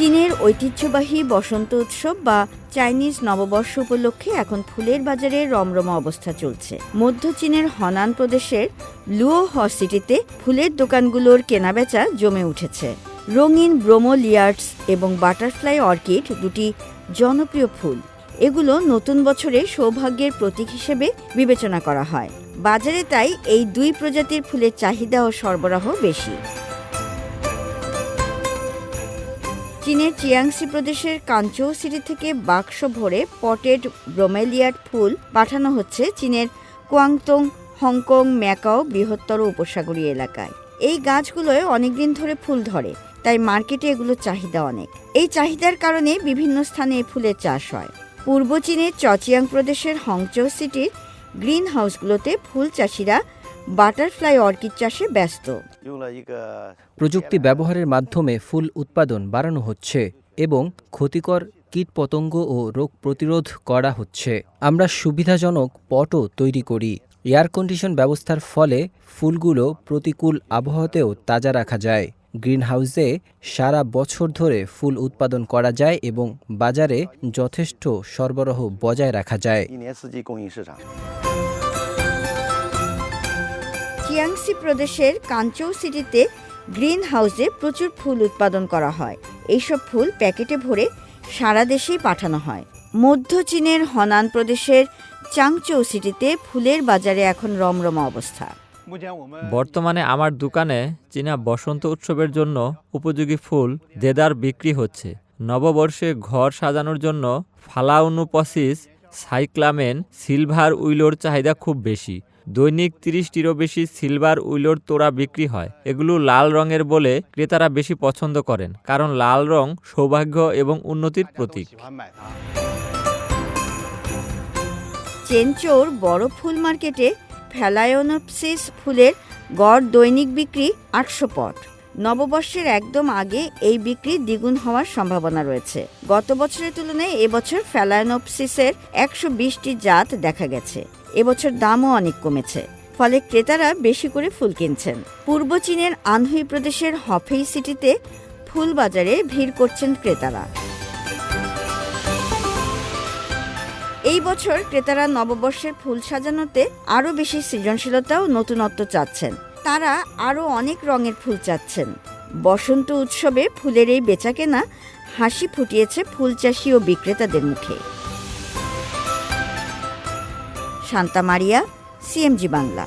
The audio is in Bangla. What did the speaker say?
চীনের ঐতিহ্যবাহী বসন্ত উৎসব বা চাইনিজ নববর্ষ উপলক্ষে এখন ফুলের বাজারে রমরমা অবস্থা চলছে। মধ্য চীনের হনান প্রদেশের লুও হ সিটিতে ফুলের দোকানগুলোর কেনাবেচা জমে উঠেছে। রঙিন ব্রোমোলিয়ার্ডস এবং বাটারফ্লাই অর্কিড দুটি জনপ্রিয় ফুল। এগুলো নতুন বছরে সৌভাগ্যের প্রতীক হিসেবে বিবেচনা করা হয়। বাজারে তাই এই দুই প্রজাতির ফুলের চাহিদা ও সরবরাহ বেশি। চীনের চিয়াংসি প্রদেশের কাঞ্চৌ সিটি থেকে বাক্স ভরে পটেড ব্রোমেলিয়াড ফুল পাঠানো হচ্ছে চীনের কোয়াংতং হংকং, ম্যাকাও বৃহত্তর উপসাগরীয় এলাকায়। এই গাছগুলোয় অনেকদিন ধরে ফুল ধরে, তাই মার্কেটে এগুলোর চাহিদা অনেক। এই চাহিদার কারণে বিভিন্ন স্থানে এই ফুলের চাষ হয়। পূর্ব চীনের চচিয়াং প্রদেশের হংচৌ সিটির গ্রিন হাউসগুলোতে ফুল চাষিরা বাটারফ্লাই অর্কিড চাষে ব্যস্ত। প্রযুক্তি ব্যবহারের মাধ্যমে ফুল উৎপাদন বাড়ানো হচ্ছে এবং ক্ষতিকর কীটপতঙ্গ ও রোগ প্রতিরোধ করা হচ্ছে। আমরা সুবিধাজনক পটও তৈরি করি। এয়ার কন্ডিশন ব্যবস্থার ফলে ফুলগুলো প্রতিকূল আবহাওয়াতেও তাজা রাখা যায়। গ্রিনহাউসে সারা বছর ধরে ফুল উৎপাদন করা যায় এবং বাজারে যথেষ্ট সরবরাহ বজায় রাখা যায়। চিয়াংসি প্রদেশের কাঞ্চৌ সিটিতে গ্রিন হাউসে প্রচুর ফুল উৎপাদন করা হয়। এইসব ফুল প্যাকেটে ভরে সারা দেশেই পাঠানো হয়। মধ্য চীনের হনান প্রদেশের চাংচৌ সিটিতে ফুলের বাজারে এখন রমরমা অবস্থা। বর্তমানে আমার দোকানে চীনা বসন্ত উৎসবের জন্য উপযোগী ফুল দেদার বিক্রি হচ্ছে। নববর্ষে ঘর সাজানোর জন্য ফালাউনুপসিস, সাইক্লামেন, সিলভার উইলোর চাহিদা খুব বেশি। দৈনিক তিরিশটিরও বেশি সিলভার উইলোর তোড়া বিক্রি হয়। এগুলো লাল রঙের বলে ক্রেতারা বেশি পছন্দ করেন, কারণ লাল রং সৌভাগ্য এবং উন্নতির প্রতীক। চেনচোর বড় ফুল মার্কেটে ফ্যালায়নোপসিস ফুলের গড় দৈনিক বিক্রি আটশো পট। নববর্ষের একদম আগে এই বিক্রি দ্বিগুণ হওয়ার সম্ভাবনা রয়েছে। গত বছরের তুলনায় এবছর ফ্যালায়নোপসিসের একশো বিশটি জাত দেখা গেছে। এবছর দামও অনেক কমেছে, ফলে ক্রেতারা বেশি করে ফুল কিনছেন। পূর্ব চীনের আনহুই প্রদেশের হফেই সিটিতে ফুল বাজারে ভিড় করছেন ক্রেতারা। এই বছর ক্রেতারা নববর্ষের ফুল সাজানোতে আরও বেশি সৃজনশীলতা ও নতুনত্ব চাচ্ছেন। তারা আরও অনেক রঙের ফুল চাচ্ছেন। বসন্ত উৎসবে ফুলের এই বেচাকেনা হাসি ফুটিয়েছে ফুল চাষি ও বিক্রেতাদের মুখে। Santa Maria CMG Bangla.